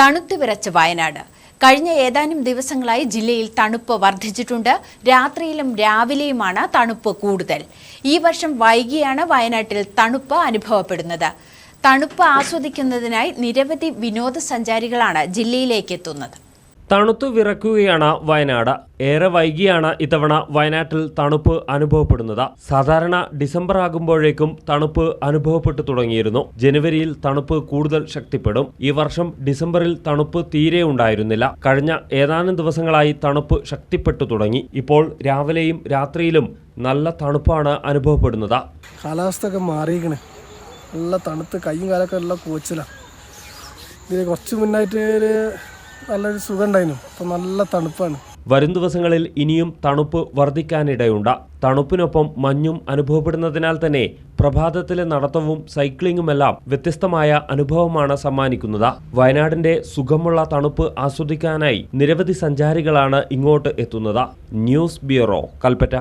തണുത്തു വിറച്ച വയനാട്. കഴിഞ്ഞ ഏതാനും ദിവസങ്ങളായി ജില്ലയിൽ തണുപ്പ് വർദ്ധിച്ചിട്ടുണ്ട്. രാത്രിയിലും രാവിലെയുമാണ് തണുപ്പ് കൂടുതൽ. ഈ വർഷം വൈകിയാണ് വയനാട്ടിൽ തണുപ്പ് അനുഭവപ്പെടുന്നത്. തണുപ്പ് ആസ്വദിക്കുന്നതിനായി നിരവധി വിനോദസഞ്ചാരികളാണ് ജില്ലയിലേക്ക് എത്തുന്നത്. തണുത്തു വിറക്കുകയാണ് വയനാട്. ഏറെ വൈകിയാണ് ഇത്തവണ വയനാട്ടിൽ തണുപ്പ് അനുഭവപ്പെടുന്നത്. സാധാരണ ഡിസംബർ ആകുമ്പോഴേക്കും തണുപ്പ് അനുഭവപ്പെട്ടു തുടങ്ങിയിരുന്നു. ജനുവരിയിൽ തണുപ്പ് കൂടുതൽ ശക്തിപ്പെടും. ഈ വർഷം ഡിസംബറിൽ തണുപ്പ് തീരെ ഉണ്ടായിരുന്നില്ല. കഴിഞ്ഞ ഏതാനും ദിവസങ്ങളായി തണുപ്പ് ശക്തിപ്പെട്ടു തുടങ്ങി. ഇപ്പോൾ രാവിലെയും രാത്രിയിലും നല്ല തണുപ്പാണ് അനുഭവപ്പെടുന്നത്. കാലാവസ്ഥ മാറിയിരിക്കണേ. നല്ല തണുത്ത് കൈയും കാലൊക്കെ നല്ല കോച്ചിലാണ് ഇതിന് കുറച്ച് മുന്നായിട്ട് ഒരു നല്ലൊരു സുഖം ഉണ്ടായിരുന്നു നല്ല തണുപ്പാണ്. വരും ദിവസങ്ങളിൽ ഇനിയും തണുപ്പ് വർദ്ധിക്കാനിടയുണ്ട്. തണുപ്പിനൊപ്പം മഞ്ഞും അനുഭവപ്പെടുന്നതിനാൽ തന്നെ പ്രഭാതത്തിലെ നടത്തവും സൈക്ലിങ്ങുമെല്ലാം വ്യത്യസ്തമായ അനുഭവമാണ് സമ്മാനിക്കുന്നത്. വയനാടിന്റെ സുഖമുള്ള തണുപ്പ് ആസ്വദിക്കാനായി നിരവധി സഞ്ചാരികളാണ് ഇങ്ങോട്ട് എത്തുന്നത്. News bureau Kalpetta.